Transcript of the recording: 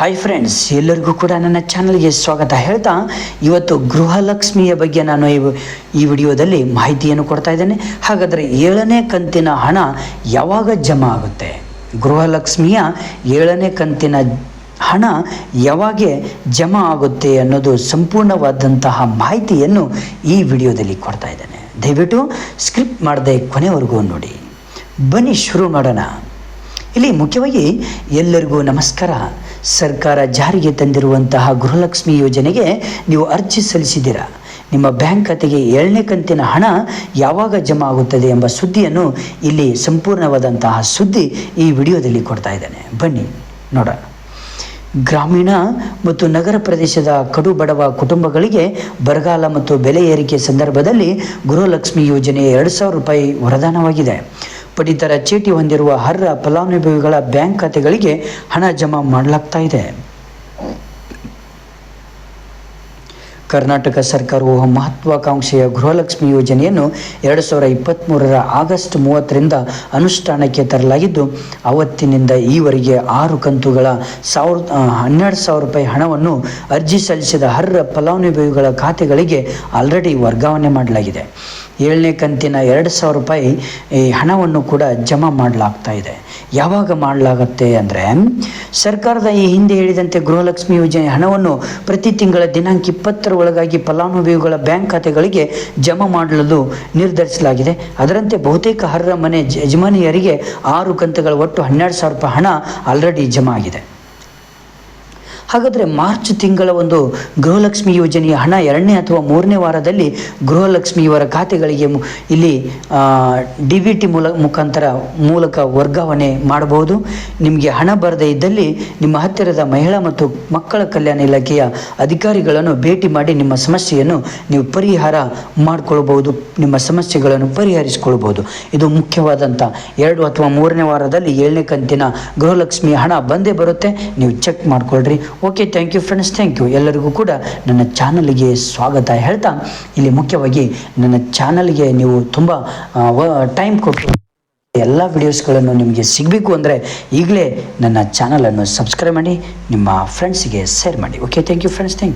Hi friends ಎಲ್ಲರಿಗೂ ಕೂಡ ನನ್ನ ಚಾನಲ್ಗೆ ಸ್ವಾಗತ. ಹೇಳ್ತಾ, ಇವತ್ತು ಗೃಹಲಕ್ಷ್ಮಿಯ ಬಗ್ಗೆ ನಾನು ಈ ವಿಡಿಯೋದಲ್ಲಿ ಮಾಹಿತಿಯನ್ನು ಕೊಡ್ತಾ ಇದ್ದೇನೆ. ಹಾಗಾದರೆ ಏಳನೇ ಕಂತಿನ ಹಣ ಯಾವಾಗ ಜಮಾ ಆಗುತ್ತೆ? ಗೃಹಲಕ್ಷ್ಮಿಯ ಏಳನೇ ಕಂತಿನ ಹಣ ಯಾವಾಗ ಜಮಾ ಆಗುತ್ತೆ ಅನ್ನೋದು ಸಂಪೂರ್ಣವಾದಂತಹ ಮಾಹಿತಿಯನ್ನು ಈ ವಿಡಿಯೋದಲ್ಲಿ ಕೊಡ್ತಾ ಇದ್ದೇನೆ. ದಯವಿಟ್ಟು ಸ್ಕ್ರಿಪ್ಟ್ ಮಾಡದೆ ಕೊನೆವರೆಗೂ ನೋಡಿ. ಬನ್ನಿ ಶುರು ಮಾಡೋಣ. ಇಲ್ಲಿ ಮುಖ್ಯವಾಗಿ ಎಲ್ಲರಿಗೂ ನಮಸ್ಕಾರ. ಸರ್ಕಾರ ಜಾರಿಗೆ ತಂದಿರುವಂತಹ ಗೃಹಲಕ್ಷ್ಮಿ ಯೋಜನೆಗೆ ನೀವು ಅರ್ಜಿ ಸಲ್ಲಿಸಿದ್ದೀರಾ? ನಿಮ್ಮ ಬ್ಯಾಂಕ್ ಖಾತೆಗೆ ಏಳನೇ ಕಂತಿನ ಹಣ ಯಾವಾಗ ಜಮಾ ಆಗುತ್ತದೆ ಎಂಬ ಸುದ್ದಿಯನ್ನು ಇಲ್ಲಿ ಸಂಪೂರ್ಣವಾದಂತಹ ಸುದ್ದಿ ಈ ವಿಡಿಯೋದಲ್ಲಿ ಕೊಡ್ತಾ ಇದ್ದೇನೆ. ಬನ್ನಿ, ನೋಡೋಣ. ಗ್ರಾಮೀಣ ಮತ್ತು ನಗರ ಪ್ರದೇಶದ ಕಡು ಬಡವ ಕುಟುಂಬಗಳಿಗೆ ಬರಗಾಲ ಮತ್ತು ಬೆಲೆ ಏರಿಕೆ ಸಂದರ್ಭದಲ್ಲಿ ಗೃಹಲಕ್ಷ್ಮಿ ಯೋಜನೆ ಎರಡು ಸಾವಿರ ರೂಪಾಯಿ ವರದಾನವಾಗಿದೆ. ಪಡಿತರ ಚೀಟಿ ಹೊಂದಿರುವ ಅರ್ಹ ಫಲಾನುಭವಿಗಳ ಬ್ಯಾಂಕ್ ಖಾತೆಗಳಿಗೆ ಹಣ ಜಮಾ ಮಾಡಲಾಗ್ತಾ ಇದೆ. ಕರ್ನಾಟಕ ಸರ್ಕಾರವು ಮಹತ್ವಾಕಾಂಕ್ಷೆಯ ಗೃಹಲಕ್ಷ್ಮಿ ಯೋಜನೆಯನ್ನು ಎರಡು ಸಾವಿರ ಇಪ್ಪತ್ತ್ಮೂರರ ಆಗಸ್ಟ್ ಮೂವತ್ತರಿಂದ ಅನುಷ್ಠಾನಕ್ಕೆ ತರಲಾಗಿದ್ದು, ಅವತ್ತಿನಿಂದ ಈವರೆಗೆ ಆರು ಕಂತುಗಳ ಸಾವಿರದ ಹನ್ನೆರಡು ಸಾವಿರ ರೂಪಾಯಿ ಹಣವನ್ನು ಅರ್ಜಿ ಸಲ್ಲಿಸಿದ ಅರ್ಹ ಫಲಾನುಭವಿಗಳ ಖಾತೆಗಳಿಗೆ ಆಲ್ರೆಡಿ ವರ್ಗಾವಣೆ ಮಾಡಲಾಗಿದೆ. ಏಳನೇ ಕಂತಿನ ಎರಡು ಸಾವಿರ ರೂಪಾಯಿ, ಈ, ಹಣವನ್ನು ಕೂಡ ಜಮಾ ಮಾಡಲಾಗ್ತಾ ಇದೆ. ಯಾವಾಗ ಮಾಡಲಾಗತ್ತೆ ಅಂದರೆ, ಸರ್ಕಾರದ ಈ ಹಿಂದೆ ಹೇಳಿದಂತೆ ಗೃಹಲಕ್ಷ್ಮಿ ಯೋಜನೆ ಹಣವನ್ನು ಪ್ರತಿ ತಿಂಗಳ ದಿನಾಂಕ ಇಪ್ಪತ್ತರ ಒಳಗಾಗಿ ಫಲಾನುಭವಿಗಳ ಬ್ಯಾಂಕ್ ಖಾತೆಗಳಿಗೆ ಜಮಾ ಮಾಡಲು ನಿರ್ಧರಿಸಲಾಗಿದೆ. ಅದರಂತೆ ಬಹುತೇಕ ಅರ್ಹ ಮನೆ ಯಜಮಾನಿಯರಿಗೆ ಆರು ಕಂತುಗಳ ಒಟ್ಟು ಹನ್ನೆರಡು ಸಾವಿರ ರೂಪಾಯಿ ಹಣ ಆಲ್ರೆಡಿ ಜಮಾ ಆಗಿದೆ. ಹಾಗಾದರೆ ಮಾರ್ಚ್ ತಿಂಗಳ ಒಂದು ಗೃಹಲಕ್ಷ್ಮಿ ಯೋಜನೆಯ ಹಣ ಎರಡನೇ ಅಥವಾ ಮೂರನೇ ವಾರದಲ್ಲಿ ಗೃಹಲಕ್ಷ್ಮಿಯವರ ಖಾತೆಗಳಿಗೆ ಇಲ್ಲಿ ಡಿ ಬಿ ಟಿ ಮೂಲ, ಮುಖಾಂತರ ಮೂಲಕ ವರ್ಗಾವಣೆ ಮಾಡಬಹುದು. ನಿಮಗೆ ಹಣ ಬರದೇ ಇದ್ದಲ್ಲಿ ನಿಮ್ಮ ಹತ್ತಿರದ ಮಹಿಳಾ ಮತ್ತು ಮಕ್ಕಳ ಕಲ್ಯಾಣ ಇಲಾಖೆಯ ಅಧಿಕಾರಿಗಳನ್ನು ಭೇಟಿ ಮಾಡಿ ನಿಮ್ಮ ಸಮಸ್ಯೆಯನ್ನು ನೀವು ಪರಿಹಾರ ಮಾಡಿಕೊಳ್ಳಬಹುದು ನಿಮ್ಮ ಸಮಸ್ಯೆಗಳನ್ನು ಪರಿಹರಿಸಿಕೊಳ್ಳಬಹುದು ಇದು ಮುಖ್ಯವಾದಂಥ ಎರಡು ಅಥವಾ ಮೂರನೇ ವಾರದಲ್ಲಿ ಏಳನೇ ಕಂತಿನ ಗೃಹಲಕ್ಷ್ಮಿ ಹಣ ಬಂದೇ ಬರುತ್ತೆ. ನೀವು ಚೆಕ್ ಮಾಡ್ಕೊಳ್ರಿ. Okay thank you friends thank you ಎಲ್ಲರಿಗೂ ಕೂಡ ನನ್ನ ಚಾನಲ್ಗೆ ಸ್ವಾಗತ. ಹೇಳ್ತಾ, ಇಲ್ಲಿ ಮುಖ್ಯವಾಗಿ ನನ್ನ ಚಾನಲ್ಗೆ ನೀವು ತುಂಬ ಟೈಮ್ ಕೊಟ್ಟು ಎಲ್ಲ ವಿಡಿಯೋಸ್ಗಳನ್ನು ನಿಮಗೆ ಸಿಗಬೇಕು ಅಂದರೆ ಈಗಲೇ ನನ್ನ ಚಾನಲನ್ನು ಸಬ್ಸ್ಕ್ರೈಬ್ ಮಾಡಿ, ನಿಮ್ಮ ಫ್ರೆಂಡ್ಸಿಗೆ ಶೇರ್ ಮಾಡಿ. Okay thank you friends thank you